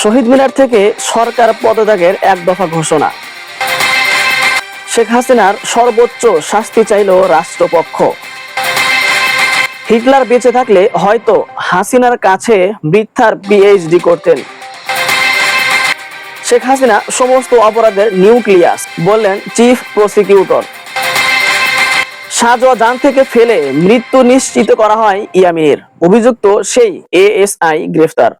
শহীদ মিনার থেকে সরকার পদত্যাগের এক দফা ঘোষণা। শেখ হাসিনার সর্বোচ্চ শাস্তি চাইল রাষ্ট্রপক্ষ। হিটলার বেঁচে থাকলে হয়তো হাসিনার কাছে বৃদ্ধার পিএইচডি করতেন। শেখ হাসিনা সমস্ত অপরাধের নিউক্লিয়াস বললেন চিফ প্রসিকিউটর। সাজোয়া যান থেকে ফেলে মৃত্যু নিশ্চিত করা হয় ইয়ামিনের। অভিযুক্ত সেই এএসআই গ্রেফতার।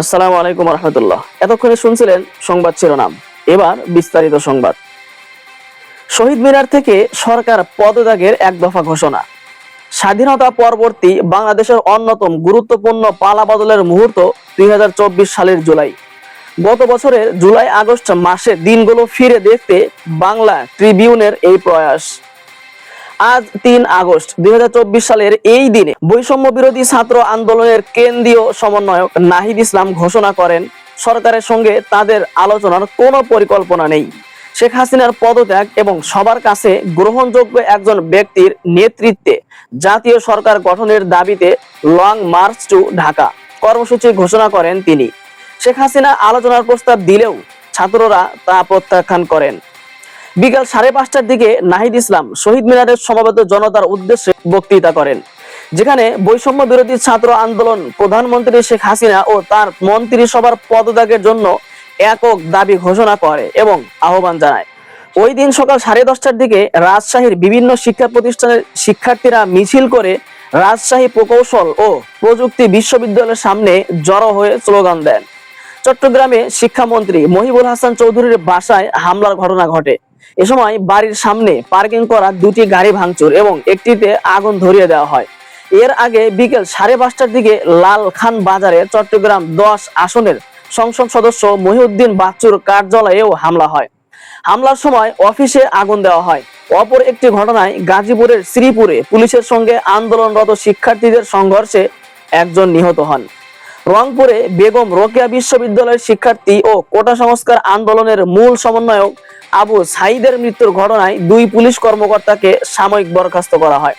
আসসালামু আলাইকুম রহমতুল্লাহ। এতক্ষণে শুনছিলেন সংবাদ শিরোনাম। এবার বিস্তারিত সংবাদ। শহীদ মিনার থেকে সরকার পদত্যাগের এক দফা ঘোষণা। স্বাধীনতা পরবর্তী বাংলাদেশের অন্যতম গুরুত্বপূর্ণ পালা বদলের মুহূর্ত দুই হাজার চব্বিশ সালের জুলাই। গত বছরের জুলাই আগস্ট মাসে দিনগুলো ফিরে দেখতে বাংলা ট্রিবিউনের এই প্রয়াস। আজ তিন আগস্ট, দুই সালের এই দিনে বৈষম্য বিরোধী ছাত্র আন্দোলনের কেন্দ্রীয় সমন্বয়ক নাহিদ ইসলাম ঘোষণা করেন, সরকারের সঙ্গে তাদের আলোচনার কোনো পরিকল্পনা নেই। শেখ হাসিনার পদত্যাগ এবং সবার কাছে গ্রহণযোগ্য একজন ব্যক্তির নেতৃত্বে জাতীয় সরকার গঠনের দাবিতে লং মার্চ টু ঢাকা, কর্মসূচি ঘোষণা করেন তিনি। শেখ হাসিনা আলোচনার প্রস্তাব দিলেও ছাত্ররা তা প্রত্যাখ্যান করেন। বিকাল সাড়ে পাঁচটার দিকে নাহিদ ইসলাম শহীদ মিনারের সমবেত জনতার উদ্দেশ্যে বক্তৃতা করেন, যেখানে বৈষম্য বিরোধী ছাত্র আন্দোলন, প্রধানমন্ত্রী শেখ হাসিনা ও তার মন্ত্রিসভার পদত্যাগের জন্য একক দাবি ঘোষণা করে এবং আহ্বান জানায়। ওই দিন সকাল সাড়ে দশটার দিকে রাজশাহীর বিভিন্ন শিক্ষা প্রতিষ্ঠানের শিক্ষার্থীরা মিছিল করে রাজশাহী প্রকৌশল ও প্রযুক্তি বিশ্ববিদ্যালয়ের সামনে জড়ো হয়ে স্লোগান দেন। চট্টগ্রামে শিক্ষামন্ত্রী মহিবুল হাসান চৌধুরীর বাসায় হামলার ঘটনা ঘটে। এ সময় বাড়ির সামনে পার্কিং করা দুটি গাড়ি ভাঙচুর এবং একটিতে আগুন ধরিয়ে দেওয়া হয়। এর আগে বিকেল সাড়ে পাঁচটার দিকে লাল খান বাজারে চট্টগ্রাম দশ আসনের সংসদ সদস্য মহিউদ্দিন বাচ্চুর কার্যালয়েও হামলা হয়। হামলার সময় অফিসে আগুন দেওয়া হয়। অপর একটি ঘটনায় গাজীপুরের শ্রীপুরে পুলিশের সঙ্গে আন্দোলনরত শিক্ষার্থীদের সংঘর্ষে একজন নিহত হন। রংপুরে বেগম রোকেয়া বিশ্ববিদ্যালয়ের শিক্ষার্থী ও কোটা সংস্কার আন্দোলনের মূল সমন্বয়ক আবু সাইদের মৃত্যুর ঘটনায় দুই পুলিশ কর্মকর্তাকে সাময়িক বরখাস্ত করা হয়।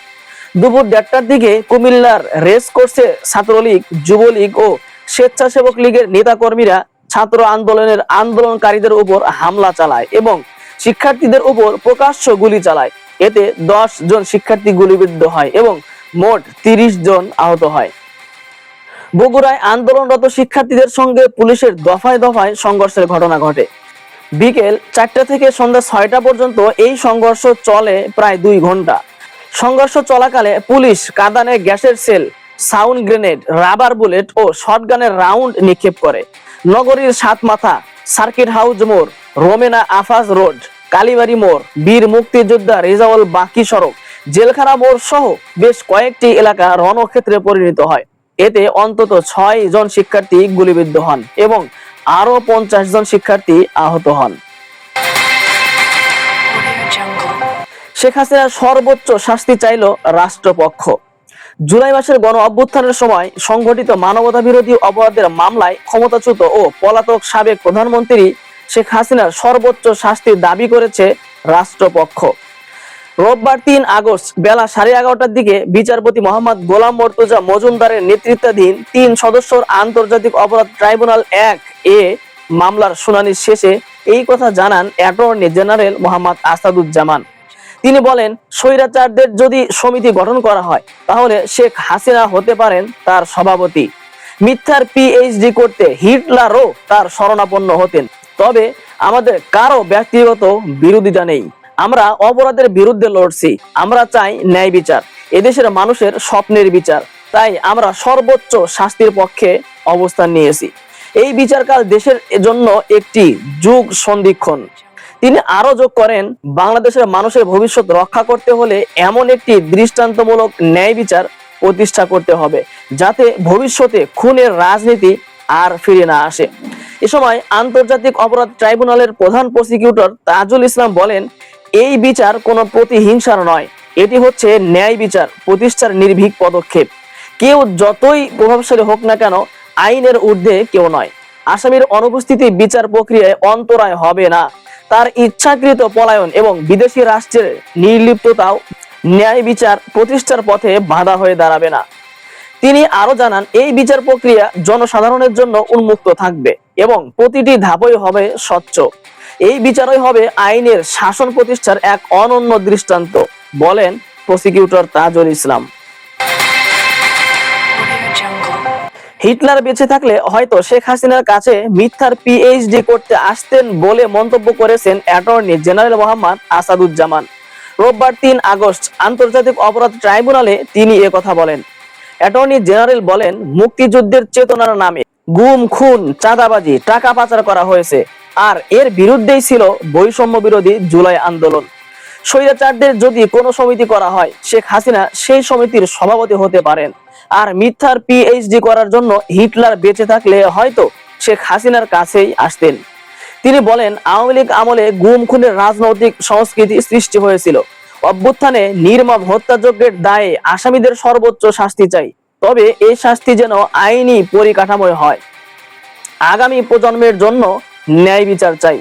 দুপুর দেড়টার দিকে কুমিল্লার রেস কোর্সে ছাত্রলীগ, যুবলীগ ও স্বেচ্ছাসেবক লীগের নেতাকর্মীরা ছাত্র আন্দোলনের আন্দোলনকারীদের উপর হামলা চালায় এবং শিক্ষার্থীদের উপর প্রকাশ্য গুলি চালায়। এতে দশ জন শিক্ষার্থী গুলিবিদ্ধ হয় এবং মোট তিরিশ জন আহত হয়। বগুড়ায় আন্দোলনরত শিক্ষার্থীদের সঙ্গে পুলিশের দফায় দফায় সংঘর্ষের ঘটনা ঘটে। বিকেল চারটা থেকে সন্ধ্যা ছয়টা পর্যন্ত এই সংঘর্ষ চলে প্রায় দুই ঘণ্টা। সংঘর্ষ চলাকালে পুলিশ কাদানে গ্যাসের shell, sound grenade, rubber bullet ও শটগানের রাউন্ড নিক্ষেপ করে। নগরীর সাত মাথা সার্কিট হাউস মোড়, রোমেনা আফাজ রোড, কালীবাড়ি মোড়, বীর মুক্তিযোদ্ধা রেজাউল বাকি সড়ক, জেলখানা মোড় সহ বেশ কয়েকটি এলাকা রণক্ষেত্রে পরিণত হয়। এতে অন্তত ছয় জন শিক্ষার্থী গুলিবিদ্ধ হন এবং আরও পঞ্চাশ জন শিক্ষার্থী আহত হন। শেখ হাসিনার সর্বোচ্চ শাস্তি চাইল রাষ্ট্রপক্ষ। জুলাই মাসের গণ অভ্যুত্থানের সময় সংঘটিত মানবতা বিরোধী অপরাধের মামলায় ক্ষমতাচ্যুত ও পলাতক সাবেক প্রধানমন্ত্রী শেখ হাসিনার সর্বোচ্চ শাস্তির দাবি করেছে রাষ্ট্রপক্ষ। রোববার তিন আগস্ট বেলা সাড়ে এগারোটার দিকে বিচারপতি মোহাম্মদ গোলাম মর্তুজা মজুমদারের নেতৃত্বাধীন তিন সদস্যর আন্তর্জাতিক অপরাধ ট্রাইব্যুনাল এক এ মামলার শুনানি শেষে এই কথা জানান অ্যাটর্নি জেনারেল মোহাম্মদ আসাদুজ্জামান। তিনি বলেন, স্বৈরাচারদের যদি সমিতি গঠন করা হয়, তাহলে শেখ হাসিনা হতে পারেন তার সভাপতি। মিথ্যার পিএইচডি করতে হিটলারও তার শরণাপন্ন হতেন। তবে আমাদের কারও ব্যক্তিগত বিরোধিতা নেই। আমরা অপরাধের বিরুদ্ধে লড়ছি, আমরা চাই ন্যায় বিচার। এদেশের মানুষের স্বপ্নের বিচার, তাই আমরা সর্বোচ্চ শাস্তির পক্ষে অবস্থান নিয়েছি। এই বিচারকাল দেশের জন্য একটি যুগ সন্ধিক্ষণ। তিনি আরও যোগ করেন, বাংলাদেশের মানুষের ভবিষ্যৎ রক্ষা করতে হলে এমন একটি দৃষ্টান্তমূলক ন্যায় বিচার প্রতিষ্ঠা করতে হবে, যাতে ভবিষ্যতে খুনের রাজনীতি আর ফিরে না আসে। এ সময় আন্তর্জাতিক অপরাধ ট্রাইব্যুনালের প্রধান প্রসিকিউটর তাজুল ইসলাম বলেন এই বিচার কোনো প্রতিহিংসার নয়। এটি হচ্ছে ন্যায় বিচার, প্রতিষ্ঠার নির্ভীক পদক্ষেপ। কেউ যতই প্রভাবশালী হোক না কেন, আইনের ঊর্ধ্বে কেউ নয়। আসামির অনুপস্থিতি বিচার প্রক্রিয়ায় অন্তরায় হবে না। তার ইচ্ছাকৃত পলায়ন এবং বিদেশি রাষ্ট্রের নির্লিপ্ততাও ন্যায় বিচার প্রতিষ্ঠার পথে বাধা হয়ে দাঁড়াবে না। তিনি আরও জানান, এই বিচার প্রক্রিয়া জনসাধারণের জন্য উন্মুক্ত থাকবে এবং প্রতিটি ধাপই হবে স্বচ্ছ। এই বিচারই হবে আইনের শাসন প্রতিষ্ঠার এক অনন্য দৃষ্টান্ত, বলেন প্রসিকিউটর তাজুল ইসলাম। হিটলার বেঁচে থাকলে হয়তো শেখ হাসিনার কাছে মিথ্যার পিএইচডি করতে আসতেন বলে মন্তব্য করেছেন অ্যাটর্নি জেনারেল মোহাম্মদ আসাদুজ্জামান। রোববার তিন আগস্ট আন্তর্জাতিক অপরাধ ট্রাইব্যুনালে তিনি কথা বলেন। অ্যাটর্নি জেনারেল বলেন, মুক্তিযুদ্ধের চেতনার নামে গুম, খুন, চাঁদাবাজি, টাকা পাচার করা হয়েছে। আর এর বিরুদ্ধেই ছিল বৈষম্য বিরোধী জুলাই আন্দোলন। স্বৈরাচারদের যদি কোনো সমিতি করা হয়, শেখ হাসিনা সেই সমিতির সভাপতি হতে পারেন। আর মিথ্যার পিএইচডি করার জন্য হিটলার বেঁচে থাকলে হয়তো শেখ হাসিনার কাছেই আসতেন। তিনি বলেন, আওয়ামী লীগ আমলে গুম, খুনের রাজনৈতিক সংস্কৃতি সৃষ্টি হয়েছিল। অভ্যুত্থানে নির্মম হত্যাযজ্ঞের দায়ে আসামিদের সর্বোচ্চ শাস্তি চাই। তবে এই শাস্তি যেন আইনি পরিকাঠামোয় হয়। আগামী প্রজন্মের জন্য ন্যায় বিচার চাই।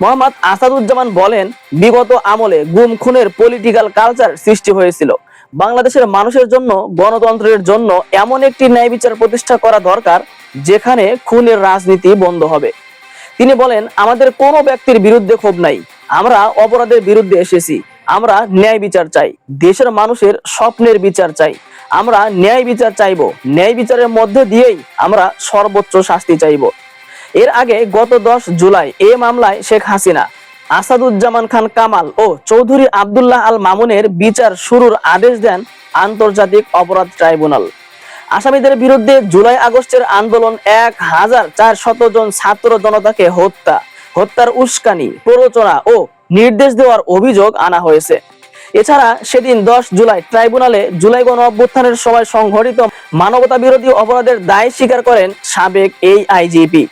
মোহাম্মদ আসাদুজ্জামান বলেন, বিগত আমলে গুম, খুনের পলিটিক্যাল কালচার সৃষ্টি হয়েছিল। বাংলাদেশের মানুষের জন্য, গণতন্ত্রের জন্য এমন একটি ন্যায় বিচার প্রতিষ্ঠা করা দরকার, যেখানে খুনের রাজনীতি বন্ধ হবে। তিনি বলেন, আমাদের কোনো ব্যক্তির বিরুদ্ধে ক্ষোভ নাই। আমরা অপরাধের বিরুদ্ধে এসেছি। আমরা ন্যায় বিচার চাই, দেশের মানুষের স্বপ্নের বিচার চাই। আমরা ন্যায় বিচার চাইব, ন্যায় বিচারের মধ্যে দিয়েই আমরা সর্বোচ্চ শাস্তি চাইব। এর আগে গত দশ জুলাই এ মামলায় শেখ হাসিনা, আসাদুজ্জামান খান কামাল ও চৌধুরী আব্দুল্লাহ আল মামুনের বিচার শুরুর আদেশ দেন আন্তর্জাতিক অপরাধ ট্রাইব্যুনাল। আসামিদের বিরুদ্ধে জুলাই আগস্টের আন্দোলন এক হাজার চার শত জন ছাত্র জনতাকে হত্যা, হত্যার উস্কানি, প্ররোচনা ও নির্দেশ দেওয়ার অভিযোগ আনা হয়েছে। এছাড়া সেদিন দশ জুলাই ট্রাইব্যুনালে জুলাই গণ অভ্যুত্থানের সময় সংঘটিত মানবতা বিরোধী অপরাধের দায় স্বীকার করেন সাবেক এই আইজিপি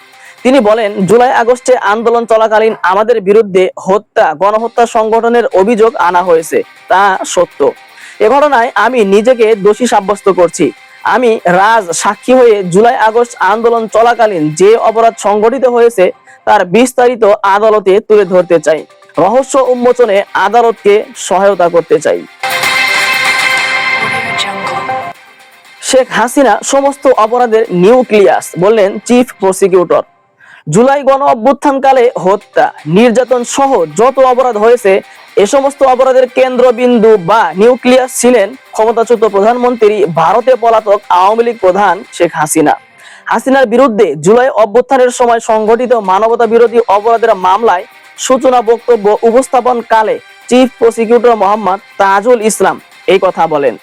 তিনি বলেন, জুলাই আগস্টে আন্দোলন চলাকালীন আমাদের বিরুদ্ধে হত্যা, গণহত্যা সংগঠনের অভিযোগ আনা হয়েছে, তা সত্য। এ ঘটনায় আমি নিজেকে দোষী সাব্যস্ত করছি। আমি রাজ সাক্ষী হয়ে জুলাই আগস্ট আন্দোলন চলাকালীন যে অপরাধ সংগঠিত হয়েছে, তার বিস্তারিত আদালতে তুলে ধরতে চাই। রহস্য উন্মোচনে আদালতকে সহায়তা করতে চাই। শেখ হাসিনা সমস্ত অপরাধের নিউক্লিয়াস বললেন চিফ প্রসিকিউটর। জুলাই গণ অভ্যুত্থানকালে হত্যা, নির্যাতন সহ যত অপরাধ হয়েছে, এ সমস্ত অপরাধের কেন্দ্রবিন্দু বা নিউক্লিয়াস ছিলেন ক্ষমতাচ্যুত প্রধানমন্ত্রী ভারতে পলাতক আওয়ামী লীগ প্রধান শেখ হাসিনা। হাসিনার বিরুদ্ধে জুলাই অভ্যুত্থানের সময় সংঘটিত মানবতা বিরোধী অপরাধের মামলায় সূচনা বক্তব্য উপস্থাপন কালে চিফ প্রসিকিউটর মোহাম্মদ তাজুল ইসলাম এই কথা বলেন।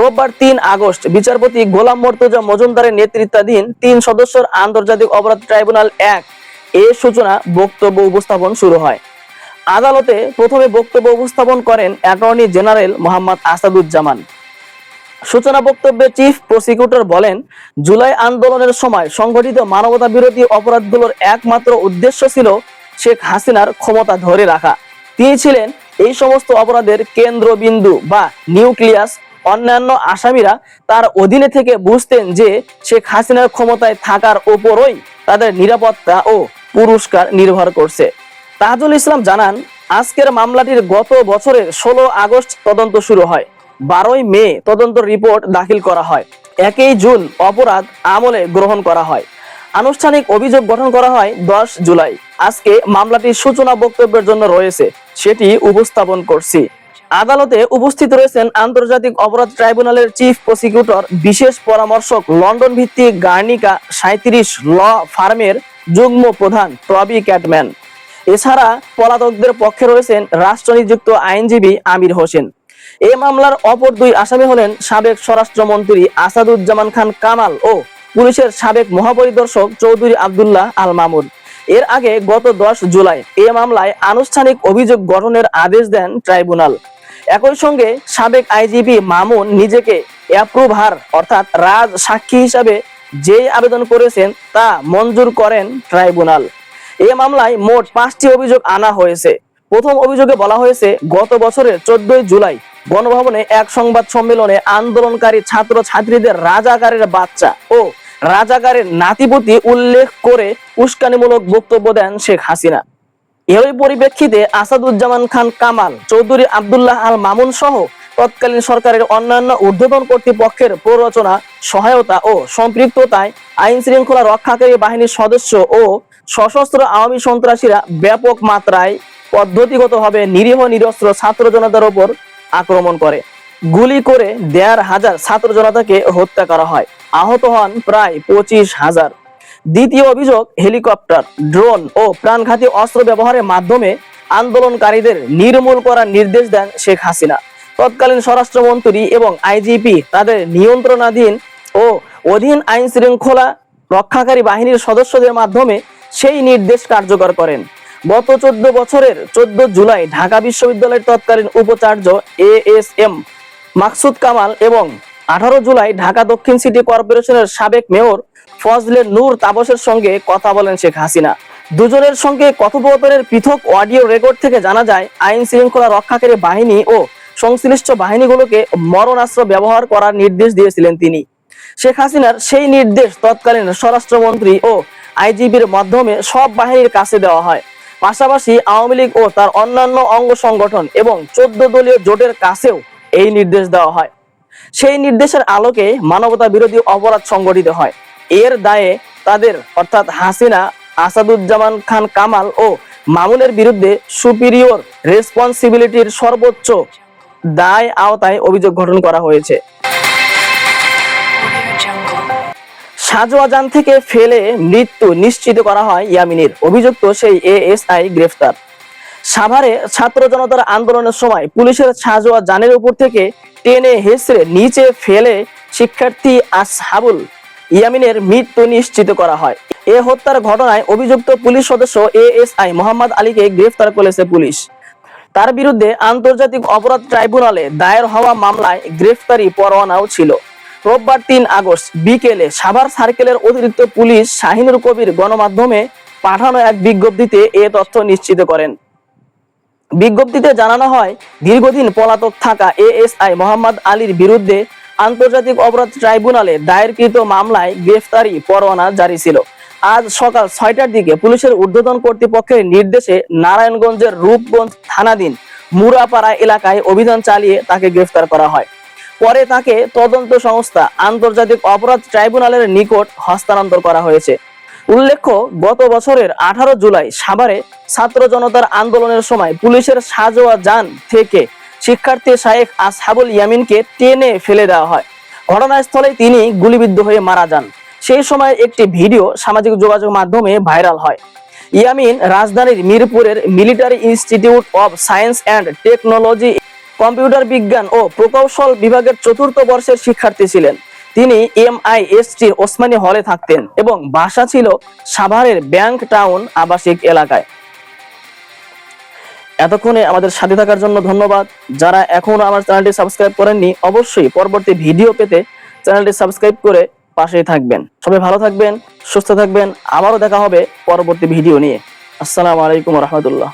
রোববার তিন আগস্ট বিচারপতি গোলাম মর্তুজা মজুমদারের নেতৃত্বাধীন তিন সদস্যের আন্তর্জাতিক অপরাধ ট্রাইব্যুনাল এক এর সূচনা বক্তব্য উপস্থাপন শুরু হয়। আদালতে প্রথমে বক্তব্য উপস্থাপন করেন অ্যাটর্নি জেনারেল মোহাম্মদ আসাদুজ্জামান। সূচনা বক্তব্যে চিফ প্রসিকিউটর বলেন, জুলাই আন্দোলনের সময় সংগঠিত মানবতা বিরোধী অপরাধগুলোর একমাত্র উদ্দেশ্য ছিল শেখ হাসিনার ক্ষমতা ধরে রাখা। তিনি ছিলেন এই সমস্ত অপরাধের কেন্দ্রবিন্দু বা নিউক্লিয়াস। অন্যান্য আসামিরা তার অধীনে থেকে বুঝতেন যে শেখ হাসিনার ক্ষমতায় থাকার উপরই তাদের নিরাপত্তা ও পুরস্কার নির্ভর করছে। তাজুল ইসলাম জানান, আজকের মামলাটির গত বছরের ষোলো আগস্ট তদন্ত শুরু হয়। বারোই মে তদন্ত রিপোর্ট দাখিল করা হয়। একই জুন অপরাধ আমলে গ্রহণ করা হয়। আনুষ্ঠানিক অভিযোগ গঠন করা হয় দশ জুলাই। আজকে মামলাটির সূচনা বক্তব্যের জন্য রয়েছে, সেটি উপস্থাপন করছি। আদালতে উপস্থিত রয়েছেন আন্তর্জাতিক অপরাধ ট্রাইব্যুনালের চিফ প্রসিকিউটর, বিশেষ পরামর্শক লন্ডন ভিত্তিক গার্নিকা সাঁত্রিশ ল ফার্মের যুগ্ম প্রধান, টবি ক্যাটম্যান। এছাড়া পলাতকদের পক্ষে রয়েছেন রাষ্ট্রনিযুক্ত আইনজীবী আমির হোসেন। এই মামলার অপর দুই আসামি হলেন সাবেক স্বরাষ্ট্রমন্ত্রী আসাদুজ্জামান খান কামাল ও পুলিশের সাবেক মহাপরিদর্শক চৌধুরী আবদুল্লাহ আল মামুন। এর আগে গত দশ জুলাই এ মামলায় আনুষ্ঠানিক অভিযোগ গঠনের আদেশ দেন ট্রাইব্যুনাল। একই সঙ্গে সাবেক আইজিপি মামুন নিজেকে অ্যাপ্রুভার অর্থাৎ রাজ সাক্ষী হিসাবে যেই আবেদন করেছেন তা মঞ্জুর করেন ট্রাইব্যুনাল। এ মামলায় মোট পাঁচটি অভিযোগ আনা হয়েছে। প্রথম অভিযোগে বলা হয়েছে, গত বছরের চোদ্দই জুলাই গণভবনে এক সংবাদ সম্মেলনে আন্দোলনকারী ছাত্র ছাত্রীদের রাজাকারের বাচ্চা ও রাজাকারের নাতিপতি উল্লেখ করে উস্কানিমূলক বক্তব্য দেন শেখ হাসিনা। এরই পরিপ্রেক্ষিতে আসাদুজ্জামান খান কামাল, চৌধুরী আব্দুল্লাহ আল মামুন সহ তৎকালীন সরকারের অন্যান্য ঊর্ধ্বতন কর্তৃপক্ষের প্ররোচনা, সহায়তা ও সম্পৃক্ততায় আইন শৃঙ্খলা রক্ষাকারী বাহিনীর সদস্য ও সশস্ত্র আওয়ামী সন্ত্রাসীরা ব্যাপক মাত্রায় পদ্ধতিগতভাবে নিরীহ নিরস্ত্র ছাত্র জনতার ওপর আক্রমণ করে। গুলি করে দেড় হাজার ছাত্র জনতাকে হত্যা করা হয়। আহত হন প্রায় পঁচিশ হাজার। দ্বিতীয় অভিযোগ, হেলিকপ্টার, ড্রোন ও প্রাণঘাতী অস্ত্র ব্যবহারের মাধ্যমে আন্দোলনকারীদের নির্মূল করার নির্দেশ দেন শেখ হাসিনা। তৎকালীন স্বরাষ্ট্রমন্ত্রী এবং আইজিপি তাদের নিয়ন্ত্রণাধীন ও অধীন আইন শৃঙ্খলা রক্ষাকারী বাহিনীর সদস্যদের মাধ্যমে সেই নির্দেশ কার্যকর করেন। গত চোদ্দ বছরের চোদ্দ জুলাই ঢাকা বিশ্ববিদ্যালয়ের তৎকালীন উপাচার্য A S M Maksud Kamal এবং আঠারো জুলাই ঢাকা দক্ষিণ সিটি কর্পোরেশনের সাবেক মেয়র ফজলে নূর তাবসের সঙ্গে কথা বলেন শেখ হাসিনা। দুজনের সঙ্গে কথোপকথনের পৃথক অডিও রেকর্ড থেকে জানা যায়, আইন শৃঙ্খলা রক্ষাকারী বাহিনী ও সংশ্লিষ্ট বাহিনীগুলোকে মরণাস্ত্র ব্যবহার করার নির্দেশ দিয়েছিলেন তিনি। শেখ হাসিনার সেই নির্দেশ তৎকালীন স্বরাষ্ট্রমন্ত্রী ও আইজিবির মাধ্যমে সব বাহিনীর কাছে দেওয়া হয়। পাশাপাশি আওয়ামী লীগ ও তার অন্যান্য অঙ্গ সংগঠন এবং চোদ্দ দলীয় জোটের কাছেও এই নির্দেশ দেওয়া হয়। সেই নির্দেশের আলোকে মানবতা বিরোধী অপরাধ সংগঠিত হয়। এর দায়ে তাদের, অর্থাৎ হাসিনা, আসাদুজ্জামান খান কামাল ও মামুনের বিরুদ্ধে সুপিরিয়র রেসপন্সিবিলিটির সর্বোচ্চ দায় আওতায় অভিযোগ গঠন করা হয়েছে. সাজওয়াজান থেকে ফেলে মৃত্যু নিশ্চিত করা হয় ইয়ামিনের। অভিযুক্ত সেই এএসআই গ্রেফতার। সাভারে ছাত্র জনতার আন্দোলনের সময় পুলিশের সাজোয়া জানের উপর থেকে টেনে হেসড়ে নিচে ফেলে শিক্ষার্থী আসহাবুল ইয়ামিনের মৃত্যু নিশ্চিত করা হয়। এ হত্যার ঘটনায় অভিযুক্ত পুলিশ সদস্য এএসআই মোহাম্মদ আলীকে গ্রেফতার করেছে পুলিশ। তার বিরুদ্ধে আন্তর্জাতিক অপরাধ ট্রাইব্যুনালে দায়ের হওয়া মামলায় গ্রেফতারি পরোয়ানাও ছিল। রোববার তিন আগস্ট বিকেলে সাভার সার্কেলের অতিরিক্ত পুলিশ শাহিনুর কবির গণমাধ্যমে পাঠানো এক বিজ্ঞপ্তিতে এ তথ্য নিশ্চিত করেন। বিজ্ঞপ্তিতে জানানো হয়, দীর্ঘদিন পলাতক থাকা এএসআই মোহাম্মদ আলীর বিরুদ্ধে আন্তর্জাতিক অপরাধ ট্রাইব্যুনালে দায়েরকৃত মামলায় গ্রেফতারি পরোয়ানা জারি ছিল। আজ সকাল ছয়টার দিকে পুলিশের ঊর্ধ্বতন কর্তৃপক্ষের নির্দেশে নারায়ণগঞ্জের রূপগঞ্জ থানাধীন মুরাপাড়া এলাকায় অভিযান চালিয়ে তাকে গ্রেফতার করা হয়। পরে তাকে তদন্ত সংস্থা আন্তর্জাতিক অপরাধ ট্রাইব্যুনালের নিকট হস্তান্তর করা হয়েছে। উল্লেখ্য, গত বছরের আঠারো জুলাই সাভারে ছাত্র জনতার আন্দোলনের সময় পুলিশের সাজোয়া যান থেকে শিক্ষার্থী শায়েখ আসহাবুল ইয়ামিনকে টেনে ফেলে দেওয়া হয়। ঘটনাস্থলে তিনি গুলিবিদ্ধ হয়ে মারা যান। সেই সময় একটি ভিডিও সামাজিক যোগাযোগ মাধ্যমে ভাইরাল হয়। ইয়ামিন রাজধানীর মিরপুরের military institute of science and technology, computer বিজ্ঞান ও প্রকৌশল বিভাগের চতুর্থ বর্ষের শিক্ষার্থী ছিলেন। তিনি এমআইএসটি ওসমানী হলে থাকতেন এবং বাসা ছিল সাভারের ব্যাংক টাউন আবাসিক এলাকায়। এতক্ষণে আমাদের সাথে থাকার জন্য ধন্যবাদ। যারা এখনও আমার চ্যানেলটি সাবস্ক্রাইব করেননি, অবশ্যই পরবর্তী ভিডিও পেতে চ্যানেলটি সাবস্ক্রাইব করে পাশেই থাকবেন। সবাই ভালো থাকবেন, সুস্থ থাকবেন। আবারও দেখা হবে পরবর্তী ভিডিও নিয়ে। আসসালামু আলাইকুম রহমতুল্লাহ।